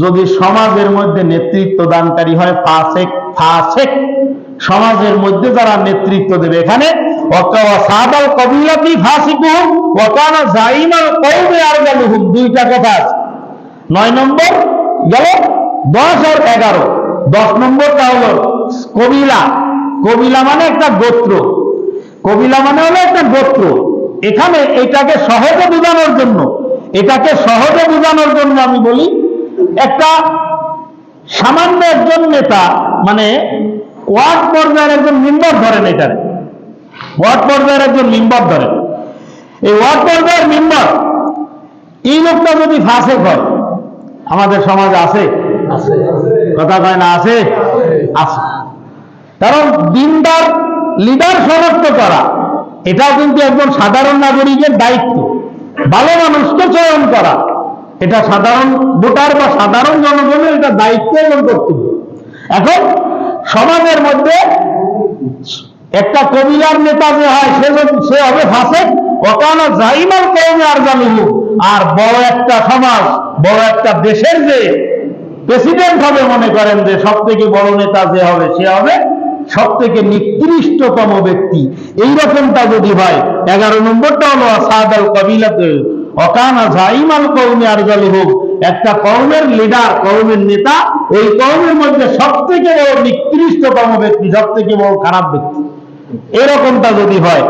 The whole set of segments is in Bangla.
যদি সমাজের মধ্যে নেতৃত্ব দানকারী হয়, ফাসেক ফাসেক। সমাজের মধ্যে যারা নেতৃত্ব দেবে এখানে দুইটা কথা আছে। নয় নম্বর গেল দশ আর এগারো। দশ নম্বরটা হলো কবিলা। কবিলা মানে একটা গোত্র। কবিলা মানে হলো একটা গোত্র। এখানে এটাকে সহজে বোঝানোর জন্য এটাকে সহজে বোঝানোর জন্য আমি বলি একটা সামান্য একজন নেতা মানে ওয়ার্ড পর্যায়ের একজন মেম্বার ধরেন এটার ওয়ার্ড পর্যায়ের একজন মেম্বার ধরেন। এই ওয়ার্ড পর্যায়ের মেম্বার এই লোকটা যদি ফাঁসে হয় আমাদের সমাজে আছে? কথা কয় না আছে। আছে। কারণ দিনদার লিডার শনাক্ত করা, এটাও কিন্তু একজন সাধারণ নাগরিকের দায়িত্ব। ভালো মানুষকে চয়ন করা, এটা সাধারণ ভোটার বা সাধারণ জনগণের এটা দায়িত্ব এবং কর্তব্য। এখন সমাজের মধ্যে একটা কবিলার নেতা যে হয়, সে সে হবে ফাঁসে ওকানা জাইমাল কৌমে আর জানিহু আর বড় একটা সমাজ, বড় একটা দেশের যে প্রেসিডেন্ট হবে মনে করেন যে সব থেকে বড় নেতা যে হবে, সে হবে সব থেকে নিকৃষ্টতম ব্যক্তি। এইরকমটা যদি হয়, এগারো নম্বরটা হলো সাদাল কবিলাতে অকানা জাইমাল কৌমে আর হোক একটা কৌমের লিডার কৌমের নেতা, ওই কৌমের মধ্যে সব থেকে বড় নিকৃষ্টতম ব্যক্তি সব থেকে বড় খারাপ ব্যক্তি। এরকমটা যদি হয়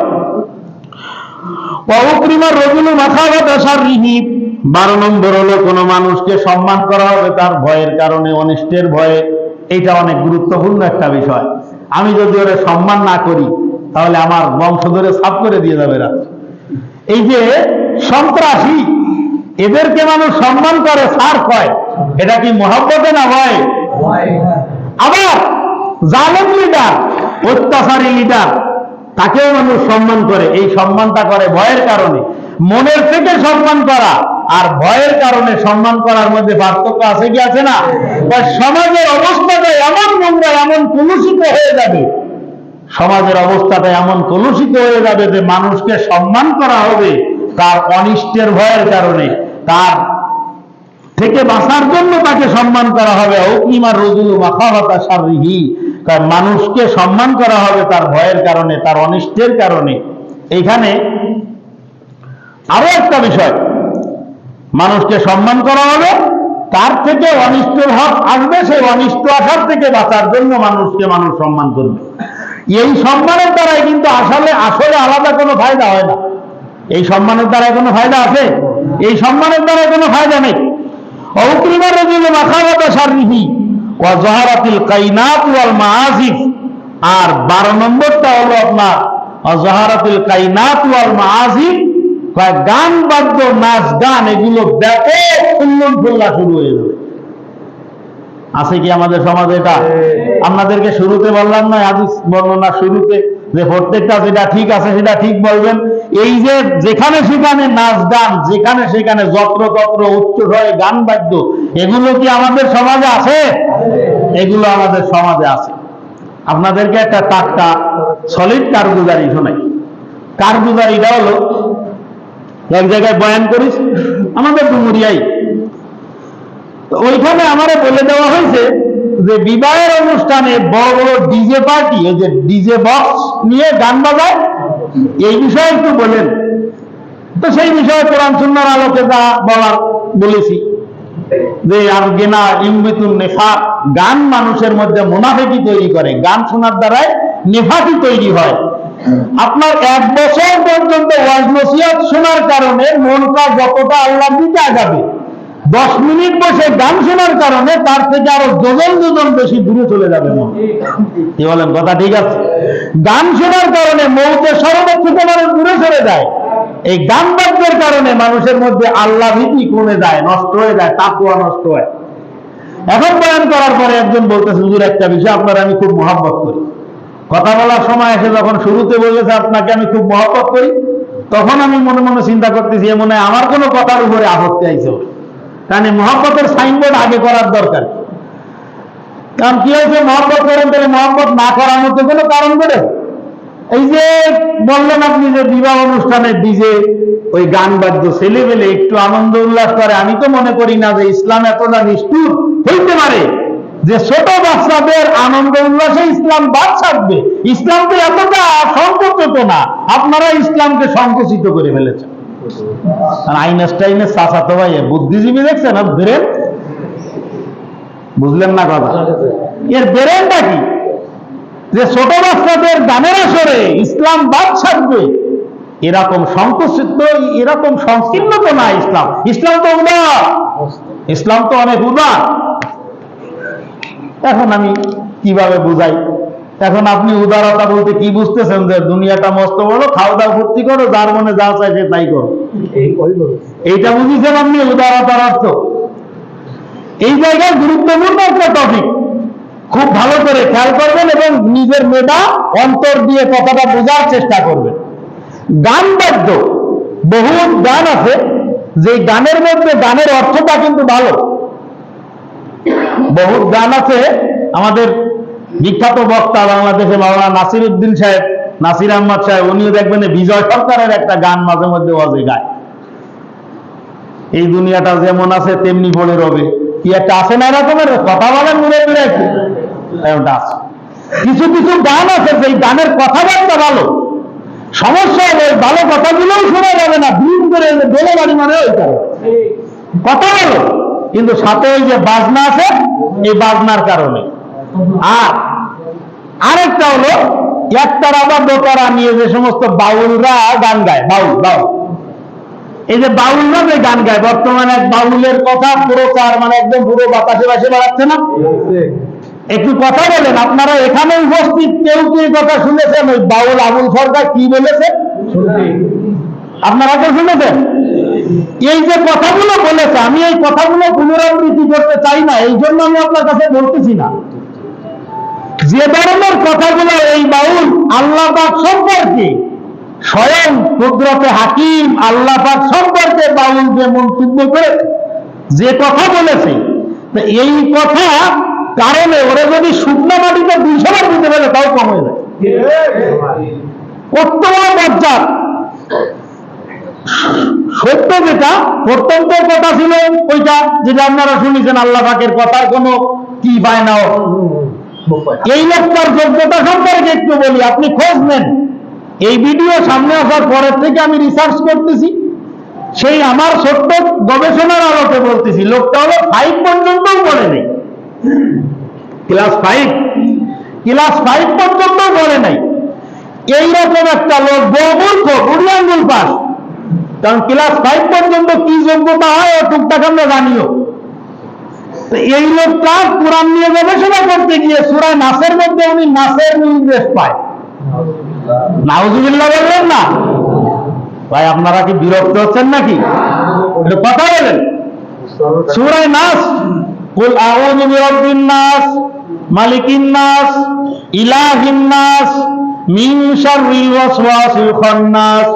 অউক্রিমার রজুলু মাথাগত শারীহি বারো নম্বর হলো, কোনো মানুষকে সম্মান করা হবে তার ভয়ের কারণে, অনিষ্টের ভয়ে। এটা অনেক গুরুত্বপূর্ণ একটা বিষয়। আমি যদি ওরে সম্মান না করি, তাহলে আমার বংশ ধরে সাফ করে দিয়ে যাবে রাত। এই যে সন্ত্রাসী, এদেরকে মানুষ সম্মান করে, সার কয় এটা কি মহাব্বতে না ভয়? আবার জালেম লিডার অত্যাচারী লিডার তাকেও মানুষ সম্মান করে। এই সম্মানটা করে ভয়ের কারণে। মনের থেকে সম্মান করা। আর ভয়ের কারণে সম্মান করার মধ্যে পার্থক্য আছে কি আছে না? সমাজের অবস্থাটা এমন নোংরা, এমন কলুষিত হয়ে যাবে। সমাজের অবস্থাটা এমন কলুষিত হয়ে যাবে যে মানুষকে সম্মান করা হবে তার অনিষ্টের ভয়ের কারণে। তার থেকে বাঁচার জন্য তাকে সম্মান করা হবে। অগ্নিমার রজুলু মাখাহতা সারিহি তার মানুষকে সম্মান করা হবে তার ভয়ের কারণে, তার অনিষ্টের কারণে। এইখানে আরও একটা বিষয়। মানুষকে সম্মান করা হবে, তার থেকে অনিষ্ট ভাব আসবে, সেই অনিষ্ট আসার থেকে বাঁচার জন্য মানুষকে মানুষ সম্মান করবে। এই সম্মানের দ্বারাই কিন্তু আসলে আসলে আলাদা কোনো ফায়দা হয় না। এই সম্মানের দ্বারা কোনো ফায়দা আছে? এই সম্মানের দ্বারা কোনো ফায়দা নেই। অউক্রিমার রজুল মাখাবাতা সারিহি জহারাতিল কাইনাত ওয়াল মাআজিফ আর 12 নম্বরটা হলো আপনার জহারাতিল কাইনাত ওয়াল মাআজিফ গান বাদ্য নাচ গান এগুলো ব্যাপক উল্লন ফুল্লা শুরু হয়ে যাবে আছে কি আমাদের সমাজে এটা? আপনাদেরকে শুরুতে বললাম না হাদিস বর্ণনা শুরুতে যে প্রত্যেকটা যেটা ঠিক আছে সেটা ঠিক বলবেন। এই যে যেখানে সেখানে নাচ গান যেখানে সেখানে যত্র তত্র উচ্চ স্বরে গান বাদ্য এগুলো কি আমাদের সমাজে আছে? এগুলো আমাদের সমাজে আছে। আপনাদেরকে একটা টাটকা সলিড কারগুজারি শোনাই। কারগুজারিটা হলো এক জায়গায় বয়ান করিস? আমাদের ডুমুরিয়াই ওইখানে আমারে বলে দেওয়া হয়েছে যে বিবাহের অনুষ্ঠানে বড় বড় ডিজে পার্টি, এই যে ডিজে বক্স নিয়ে গান বাজায়, এই বিষয়ে একটু বলেন। তো সেই বিষয়ে কোরআন সুন্নার আলোকে যা বলার বলেছি, যে আর গেনা ইম্বিতুন নেফা, গান মানুষের মধ্যে মুনাফেকি তৈরি করে, গান শোনার দ্বারাই নেফাকি তৈরি হয়। আপনার এক বছর পর্যন্ত ওয়াজ নসিহত শোনার কারণে মনটা যতটা আল্লাহ দিতে আগাবে, দশ মিনিট বসে গান শোনার কারণে তার থেকে আরও যোজন যোজন বেশি দূরে চলে যাবে মন। কি বলেন, কথা ঠিক আছে? গান শোনার কারণে মৌতের সরবত থেকে মানুষ দূরে চলে যায়। এই গান বাদ্যের কারণে মানুষের মধ্যে আল্লাহ ভীতি কমে যায়, নষ্ট হয়ে যায় তাকুয়া নষ্ট হয়। এখন বয়ান করার পরে একজন বলতেছে, হুজুর, একটা বিষয় আপনার আমি খুব মহাব্বত করি। কথা বলার সময় এসে যখন শুরুতে বলেছে আপনাকে আমি খুব মহব্বত করি, তখন আমি মনে মনে চিন্তা করতেছি মনে আমার কোনো কথার উপরে আপত্তি ওর। কারণ মহব্বতের সাইনবোর্ড আগে করার দরকার। কারণ কি হয়েছে? মহব্বত করেন তাহলে মহব্বত না করার মধ্যে কোনো কারণ করে এই যে বললেন আপনি যে বিবাহ অনুষ্ঠানে ডিজে ওই গান বাদ্য ছেলে একটু আনন্দ উল্লাস করে, আমি তো মনে করি না যে ইসলাম এতটা নিষ্ঠুর হইতে পারে। যে ছোট বাচ্চাদের আনন্দ উল্লাসে ইসলাম বাদ ছাড়বে ইসলাম তো এতটা সংকুচিত না, আপনারা ইসলামকে সংকুচিত করে ফেলেছেন। আইনস্টাইনের ভাই, বুদ্ধিজীবী দেখছেন? আর ব্রেন? বুঝলেন না কথা? এর ব্রেনটা কি? যে ছোট বাচ্চাদের গানের আসরে ইসলাম বাদ ছাড়বে এরকম সংকুচিত, এরকম সংকীর্ণ তো না ইসলাম। ইসলাম তো উদার। ইসলাম তো অনেক উদার। এখন আমি কীভাবে বুঝাই? এখন আপনি উদারতা বলতে কি বুঝতেছেন যে দুনিয়াটা মস্ত বড়, খাওয়া দাওয়া ফুর্তি করো, যার মনে যা চাইছে তাই করো। এইটা বুঝেছেন আপনি উদারতার অর্থ? এই জায়গায় গুরুত্বপূর্ণ একটা টপিক খুব ভালো করে খেয়াল করবেন এবং নিজের মেধা, অন্তর দিয়ে কথাটা বোঝার চেষ্টা করবেন। গান বাদ্য বহু গান আছে যে গানের মধ্যে গানের অর্থটা কিন্তু ভালো। বহু গান আছে। আমাদের বিখ্যাত বক্তা বাংলাদেশে মাওলানা নাসির উদ্দিন সাহেব, নাসির আহমদ সাহেব, উনিও দেখবেন বিজয় সরকারের একটা গান মাঝে মধ্যে ওয়াজে গায়। এই দুনিয়াটা যেমন আছে, তেমনি পড়ে রবে। কি একটা আছে না এরকমের? কথা বলেন মুড়ে একটু। এমনটা আছে। কিছু কিছু গান আছে, সেই গানের কথাবার্তা ভালো। সমস্যা হবে ভালো কথাগুলোও শোনা যাবে না। ভিড় করে দোলে বাড়ি মানে ওই কারণে। কথা ভালো কিন্তু সাথে ওই যে বাজনা আছে এই বাজনার কারণে। আর আরেকটা হলো একতারা বা দোতারা নিয়ে যে সমস্ত বাউলরা গান গায় বাউল বাউল। এই যে বাউলরা যে গান গায় বর্তমানে এক বাউলের কথা পুরো চার মানে একদম পুরো বাতাসে বাসে বাড়াচ্ছে না? একটু কথা বলেন আপনারা এখানে উপস্থিত কেউ কি কথা শুনেছেন? ওই বাউল আবুল সরকার কি বলেছে? আপনারা তো শুনেছেন? এই যে কথাগুলো বলেছে, আমি এই কথাগুলো পুনরাবৃত্তি করতে চাই না, এই জন্য আমি আপনার কাছে বলতেছি না। যে ধরনের কথাগুলো এই বাউল আল্লাহ সম্পর্কে, স্বয়ং কুদরতে হাকিম আল্লাহ সম্পর্কে বাউল যে মন্তব্য করে, যে কথা বলেছে এই কথা কারণে ওরা যদি শুকনো মাটিতে দুইশো বার দিতে পারে, তাও কম যায়। কত বড় সত্য যেটা প্রত্যন্ত কথা ছিল ওইটা, যেটা আপনারা শুনেছেন আল্লাহ পাকের কথার কোনো কি পায় না এই লোকটার যোগ্যতা সম্পর্কে একটু বলি, আপনি খোঁজ নেন। এই ভিডিও সামনে আসার পরের থেকে আমি রিসার্চ করতেছি। সেই আমার ছোট্ট গবেষণার আলোকে বলতেছি, লোকটা হলো ফাইভ পর্যন্তও পড়ে নেই ক্লাস ফাইভ ক্লাস ফাইভ পর্যন্ত পড়ে নাই। এইরকম একটা লোক, বহুমূর্খ, বুড়ি আঙ্গুল পাস কারণ ক্লাস ফাইভ পর্যন্ত কি যোগ্যতা হয় ও টুকটাক আমরা জানিও। এই লোকটা কোরআন নিয়ে গবেষণা করতে গিয়ে সুরা নাসের মধ্যে উনি নাসের নির্দেশ পায়। নাউজুবিল্লাহ বললেন না। ভাই, আপনারা কি বিরক্ত হচ্ছেন নাকি? কথা বলেন। সুরায় নাস, কুল আউযু বিরাব্বিন নাস, মালিকিন নাস, ইলাহিন নাস, মিন শাররিল ওয়াসওয়াসিল খান্নাস।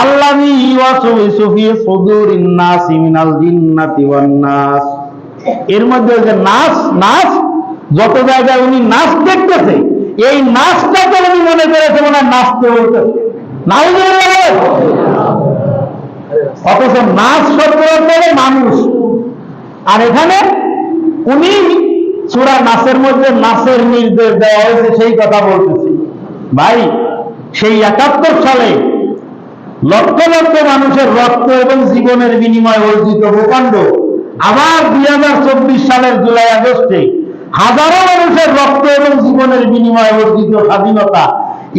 আল্লাযী ইওয়াসওয়িসু ফি সুদুরিন নাস মিনাল এর মধ্যে যে নাচ নাচ যত জায়গায় উনি নাচ দেখতেছে, এই নাচটাকে উনি মনে করেছে হয় নাচতে বলতেছে অথচ নাচ অর্থ মানুষ। আর এখানে উনি সুরা নাচের মধ্যে নাচের নির্দেশ দেওয়া হয়েছে, সেই কথা বলতেছি। ভাই, সেই একাত্তর সালে লক্ষ লক্ষ মানুষের রক্ত এবং জীবনের বিনিময়ে অর্জিত ভূখণ্ড। আবার দুই হাজার চব্বিশ সালের জুলাই আগস্টে হাজারো মানুষের রক্ত এবং জীবনের বিনিময়ে অর্জিত স্বাধীনতা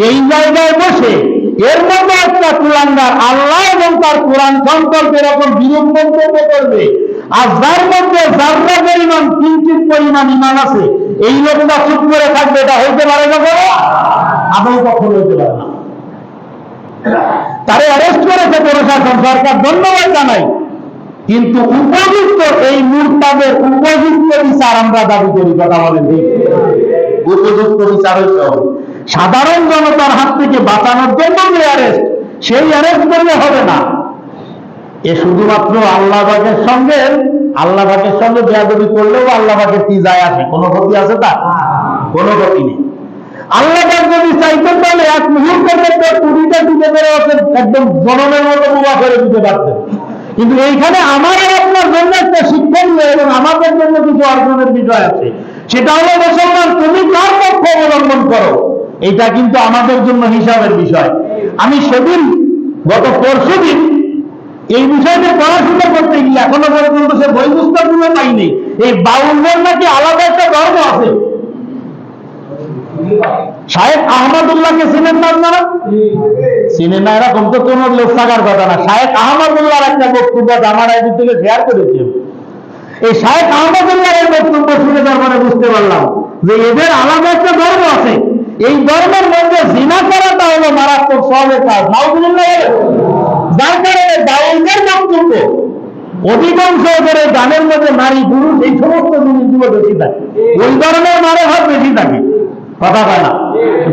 এই জায়গায় বসে এর মধ্যে একটা কুলাঙ্গার আল্লাহ এবং তার কোরআন সম্পর্কে এরকম বিরূপ মন্তব্য করবে। আর যার মধ্যে যাররা পরিমাণ কিঞ্চিত পরিমাণ ইমান আছে, এই লোকটা চুপ করে থাকবে, এটা হইতে পারে না, আদৌ কখনো হইতে পারে না। তারে অ্যারেস্ট করেছে প্রশাসন, সরকার ধন্যবাদ জানাই। কিন্তু উপযুক্ত এই মুরতাদের উপযুক্ত বিচার আমরা দাবি করি, কথা বলেন উপযুক্ত বিচার সাধারণ জনতার হাত থেকে বাঁচানোর জন্য যে অ্যারেস্ট সেই অ্যারেস্ট করলে হবে না। এ শুধুমাত্র আল্লাহ পাকের সঙ্গে, আল্লাহ পাকের সঙ্গে বেয়াদবি করলেও আল্লাহ পাকের কি যায় আসে? কোনো ক্ষতি আছে তার? কোনো ক্ষতি নেই। আল্লাহ যদি চাইতে তাহলে এক মুহূর্তের মধ্যে কুড়িটা দিতে পেরে একদম জনমের মতো বোমা করে দিতে পারতেন কিন্তু এইখানে আমার আপনার জন্য একটা শিক্ষণীয় এবং আমাদের জন্য কিছু অর্জনের বিষয় আছে। সেটা হলো, মুসলমান, তুমি কার পক্ষ অবলম্বন করো? এটা কিন্তু আমাদের জন্য হিসাবের বিষয়। আমি সেদিন, গত পরশু দিন, এই বিষয়টা পড়াশোনা করতে গিয়ে এখনও পর্যন্ত সে বই পুস্তকগুলো পাইনি। এই বাউলদের নাকি আলাদা একটা ধর্ম আছে। শাহেদ আহমদুল্লাহকে চিনেন না আপনারা? চিনেন না, এরকম তো কোন লোক থাকার কথা না। শাহেদ আহমদুল্লাহর একটা বক্তব্য আমার আইডি থেকে শেয়ার করেছি। এই শাহেদ আহমদুল্লাহের বক্তব্য শুনে তারপরে বুঝতে পারলাম যে এদের আলাদা একটা ধর্ম আছে। এই ধর্মের মধ্যে জিনা করাটা হলো মারাত্মক সবের কাজ। বলে। যার কারণে বাউলদের বক্তব্য, অধিকাংশ করে গানের মধ্যে নারী পুরুষ এই সমস্ত জিনিসগুলো বেশি থাকে। ওই ধরনের মারে ভাব বেশি থাকে। কথা কয় না?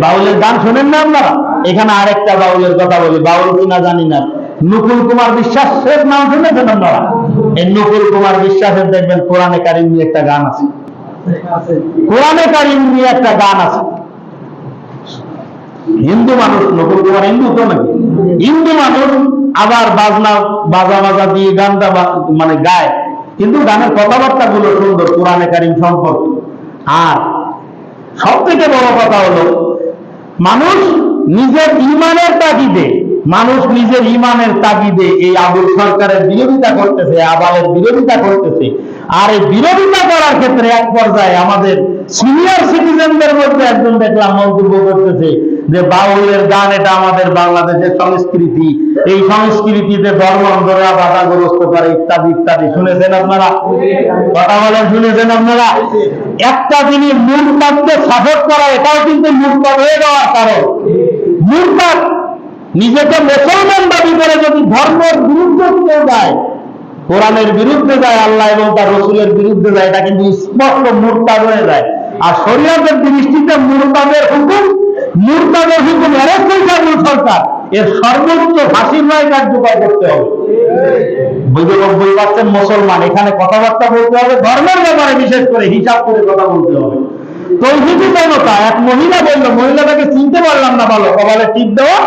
বাউলের গান শোনেন না আপনারা? এখানে আরেকটা বাউলের কথা বলি বাউল কিনা জানি না। নুকুল কুমার বিশ্বাসের নাম শুনেছেন আপনারা? এই নুকুল কুমার বিশ্বাসের দেখবেন কোরআনে কারিম নিয়ে একটা গান আছে। কোরআনে কারিম নিয়ে একটা গান আছে। হিন্দু মানুষ নকুল কুমার হিন্দু তো নাকি? হিন্দু মানুষ আবার বাজনা বাজা বাজা দিয়ে গানটা মানে গায়। কিন্তু গানের কথাবার্তা গুলো সুন্দর কোরআনে কারিম সম্পর্কে। আর সব থেকে বড় কথা হলো, মানুষ নিজের ইমানের তাগিদে, মানুষ নিজের ইমানের তাগিদে এই আবুল সরকারের বিরোধিতা করতেছে, আবালের বিরোধিতা করতেছে। আর এই বিরোধিতা করার ক্ষেত্রে এক পর্যায়ে আমাদের সিনিয়র সিটিজেনদের মধ্যে একজন দেখলাম মন্তব্য করতেছে যে বাউলের গান এটা আমাদের বাংলাদেশের সংস্কৃতি। এই সংস্কৃতিতে ধর্মান্তরা বাধাগ্রস্ত করে ইত্যাদি ইত্যাদি। শুনেছেন আপনারা? কথা বলেন, শুনেছেন আপনারা? একটা জিনিস মূর্তাদকে সাপোর্ট করা, এটাও কিন্তু মূর্তাদ হয়ে যাওয়ার কারণ। মূর্তাদ নিজেকে মুসলমান দাবি করে যদি ধর্মের বিরুদ্ধে কেউ যায় কোরআনের বিরুদ্ধে যায় আল্লাহ এবং তার রসুলের বিরুদ্ধে যায়, এটা কিন্তু স্পষ্ট মুরতাদ হয়ে যায়। আর শরীয়তের দৃষ্টিতে মুরতাদের হুকুম মুরতাদের হুকুম হয়েছে সরকার। এর সর্বোচ্চ ফাঁসির রায় কার্যকর করতে হবে। বিরানব্বই পার্সেন্ট মুসলমান, এখানে কথাবার্তা বলতে হবে, ধর্মের ব্যাপারে বিশেষ করে হিসাব করে কথা বলতে হবে। তৌহিদি জনতা এক মহিলা বলল, মহিলাটাকে চিনতে পারলাম না ভালো, কপালে টিপ দেওয়া,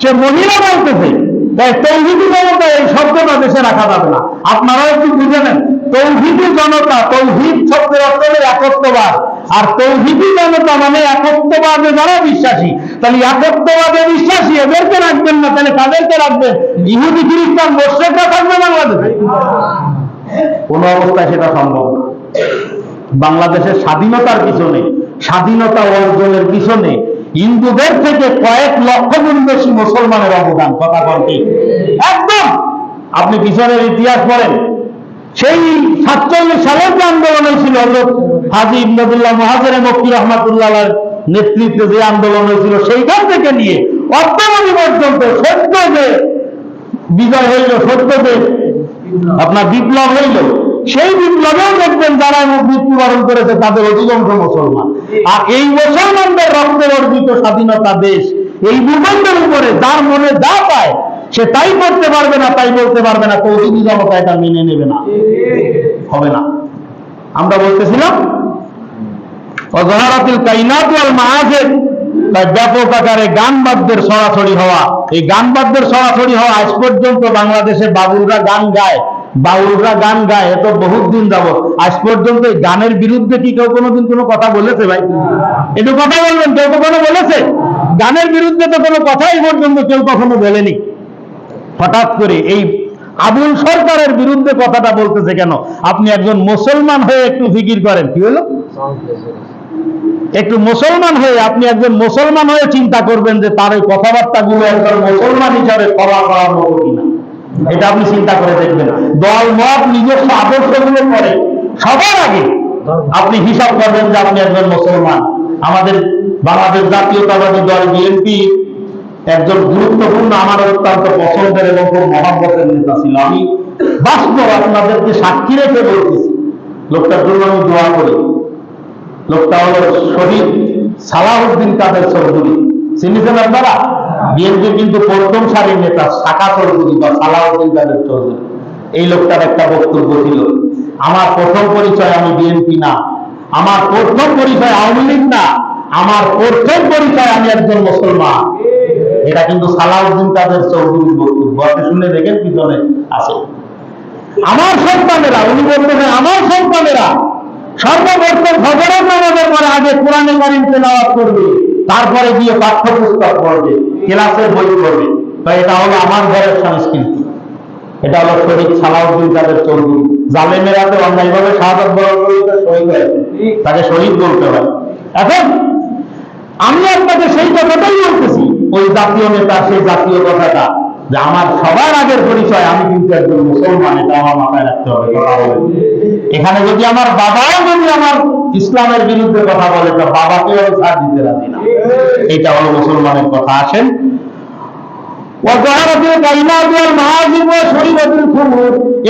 সে মহিলা বলতেছে তৌহিদি জনতা এই শব্দটা দেশে রাখা যাবে না। আপনারাও একটু তৌহিদি জনতা, তৌহিদ শব্দের অর্থ একত্ববাদ। আর তৌহিদি জনতা মানে একত্ববাদে যারা বিশ্বাসী, তাহলে একত্ববাদে বিশ্বাসী এদেরকে রাখবেন না, তাহলে কাদেরকে রাখবেন? ইহুদি, খ্রিস্টান থাকবে বাংলাদেশে। কোন অবস্থায় সেটা সম্ভব বাংলাদেশের স্বাধীনতার পিছনে, স্বাধীনতা অর্জনের পিছনে হিন্দুদের থেকে কয়েক লক্ষ গুণ বেশি মুসলমানের অবদান, কথা বলতে একদম! আপনি পিছনের ইতিহাস পড়েন। সেই সাতচল্লিশ সালের যে আন্দোলন হয়েছিল, হযরত হাজি ইবনুল্লাহ মহাজের মক্কি রহমাতুল্লাহ নেতৃত্বে যে আন্দোলন হয়েছিল, সেইখান থেকে নিয়ে অদ্যাবধি পর্যন্ত সত্য যে বিজয় হইল, সত্য যে আপনার বিপ্লব হইল সেই বিপ্লবেও দেখবেন যারা মৃত্যুবরণ করেছে, তাদের অধিকাংশ মুসলমান। আর এই মুসলমানদের রক্তে অর্জিত স্বাধীনতা দেশ, এই ভূখণ্ডের উপরে যার মনে যা পায়, সে তাই করতে পারবে না, তাই বলতে পারবে না, তৌহিদি জনতা এটা মেনে নেবে না। হবে না। আমরা বলতেছিলাম, অজহারাতিল কাইনাত ওয়াল মাআজিব তাই ব্যাপক আকারে গান বাদ্যের সরাসরি হওয়া। এই গান বাদ্যের সরাসরি হওয়া আজ পর্যন্ত বাংলাদেশে বাবুলরা গান গায়। বাউলরা গান গায় এত বহুত দিন যাব আজ পর্যন্ত এই গানের বিরুদ্ধে কি কেউ কোনোদিন কোনো কথা বলেছে ভাই? একটু কথা বলবেন, কেউ কখনো বলেছে? গানের বিরুদ্ধে তো কোনো কথাই পর্যন্ত কেউ কখনো বলেনি। হঠাৎ করে এই আবুল সরকারের বিরুদ্ধে কথাটা বলতেছে কেন? আপনি একজন মুসলমান হয়ে একটু ফিকির করেন। কি হলো? একটু মুসলমান হয়ে আপনি একজন মুসলমান হয়ে চিন্তা করবেন যে তার এই কথাবার্তাগুলো একজন মুসলমান হিসাবে ক্ষমা করার মতো কিনা। এটা আপনি চিন্তা করে দেখবেন। দল মত নিজস্ব আদর্শগুলো করে। সবার আগে আপনি হিসাব করবেন যে আপনি একজন মুসলমান। আমাদের বাংলাদেশ জাতীয়তাবাদী দল বিএনপি একজন গুরুত্বপূর্ণ, আমার অত্যন্ত পছন্দের এবং খুব মহাব্বতের নেতা ছিল। আমি বাস্তব আপনাদেরকে সাক্ষী রেখে বলতেছি লোকটার জন্য আমি দোয়া করি। লোকটা হলো শহীদ সালাউদ্দিন কাদের চৌধুরী। চিনেছেন আপনারা? বিএনপি কিন্তু প্রথম সারির নেতা, শাখা চৌধুরী বা সালাউদ্দিন কাদের চৌধুরী। এই লোকটার একটা বক্তব্য ছিল, আমার প্রথম পরিচয় আমি বিএনপি না। আমার প্রথম পরিচয় আওয়ামী লীগ না। আমার প্রথম পরিচয় আমি একজন মুসলমান। এটা কিন্তু সালাউদ্দিন কাদের চৌধুরীর বক্তব্য। আপনি শুনে দেখেন পিছনে আছে। আমার সন্তানেরা উনি বলতেছেন আমার সন্তানেরা সর্বপ্রথম ফজরের নামাজের পরে আগে কোরআনে কারিম তেলাওয়াত করবে। তারপরে গিয়ে পাঠ্যপুস্তক পড়বে, ক্লাসের বই পড়বে। তো এটা হলো আমার ঘরের সংস্কৃতি। এটা হলো শহীদ সালাউদ্দিন তাদের চৌধুরী। জালেমেরা তো অন্যায়ভাবে শাহাদ বরণ করে শহীদ হয়েছে। তাকে শহীদ বলতে হয়। এখন, আমি আপনাকে সেই কথাটাই বলতেছি, ওই জাতীয় নেতা, সেই জাতীয় কথাটা। যে আমার সবার আগের পরিচয়, আমি কিন্তু একজন মুসলমান, এটা আমার মাথায় রাখতে হবে, কথা বলে। এখানে যদি আমার বাবা যদি আমার ইসলামের বিরুদ্ধে কথা বলে, তো বাবাকে আমি ছাড় দিতে রাজি না। এটা হলো মুসলমানের কথা, আসেন।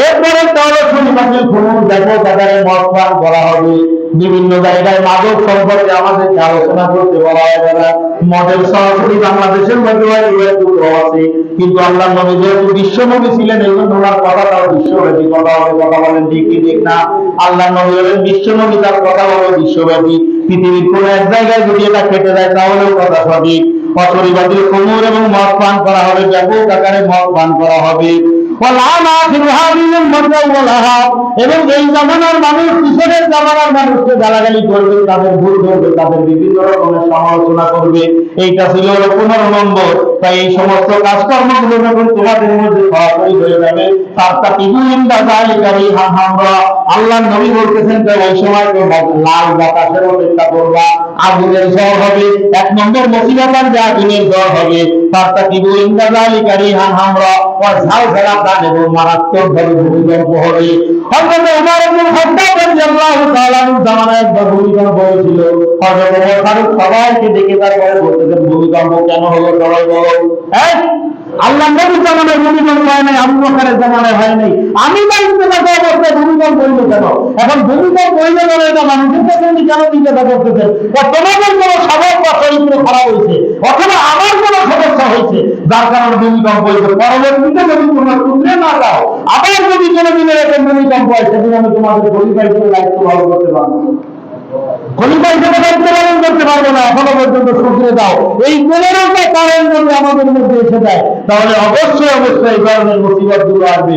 এরপরে তাহলে শনিবারের খুনুর দেখো, তাদের মত বলা হবে। বিভিন্ন জায়গায় মাদক সম্পর্কে আমাদেরকে আলোচনা করতে বলা হয় না মদের সরাসরি বাংলাদেশের মধ্যে আছে কিন্তু আল্লাহ নবী যেহেতু বিশ্ব নবী ছিলেন, এই জন্য ওনার কথাটাও বিশ্বব্যাপী, কথা হবে, কথা বলেন ঠিক কি ঠিক না? আল্লাহ নবী হলেন বিশ্ব নবী তার কথা বলে বিশ্বব্যাপী। পৃথিবীর কোন এক জায়গায় যদি এটা কেটে যায় তাহলেও কথা সঠিক। অশরীবাদী কুমুর এবং মদ পান করা হবে, ব্যাপক আকারে মদ পান করা হবে। এবং এই জামানার মানুষ, পিছনের জামানার মানুষকে গালাগালি করবে, তাদের ভুল করবে তাদের বিভিন্ন রকমের সমালোচনা করবে। এইটা ছিল পনেরো নম্বর। তাই এই সমস্ত কাজকর্মগুলো যখন তোমাদের মধ্যে সরাসরি হয়ে যাবে তার তা ইন্দা হামরা। আল্লাহ নবী বলতেছেন তো ওই সময় তো লাল বাতাসের অপেক্ষা করবা। আগুনের জ্বর হবে। এক নম্বর মুসিবতার যে আগুনের জ্বর হবে তার তা ইন্দা জালিকারি হামরা। ও ঝাল মারাত্মক ভাবে ভূমিকম্প হবে। উমর ইবনে খাত্তাব রাদিয়াল্লাহু তাআলা জামানায় একবার ভূমিকম্প হয়েছিল। ফারুক সবাইকে তারপরে বলতেছেন, ভূমিকম্প কেন হলো? সবাই বলো। আল্লাহ নবীর জামানায় ভূমিকম্প হয় নাই, আবু বকরের জামানায় হয় নাই। আমি বাড়িতে থাকা অবস্থায় ভূমিকম্প হইল কেন? এখন ভূমিকম্প হইলে বলে এটা মানুষের কাছে উনি কেন জিজ্ঞাসা করতেছেন ও তোমাদের কোনো স্বভাব বা চরিত্র খারাপ হয়েছে? অথবা আমার কোনো সমস্যা হয়েছে? যার কারণে ভূমিকম্প হয়েছে। পরবর্তীতে যদি তোমরা শুনলে না যাও, আবার যদি কোনো দিনের এরকম ভূমিকম্প হয়, সেদিন আমি তোমাদের হিসেবে দায়িত্ব পালন করতে পারব। না আমাদের মধ্যে এসে তাহলে অবশ্যই অবশ্যই এই কারণের মুসিবতগুলো আসবে।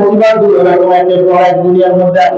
মুসিবতগুলো এরকম একের পর এক দুনিয়ার মধ্যে আসতে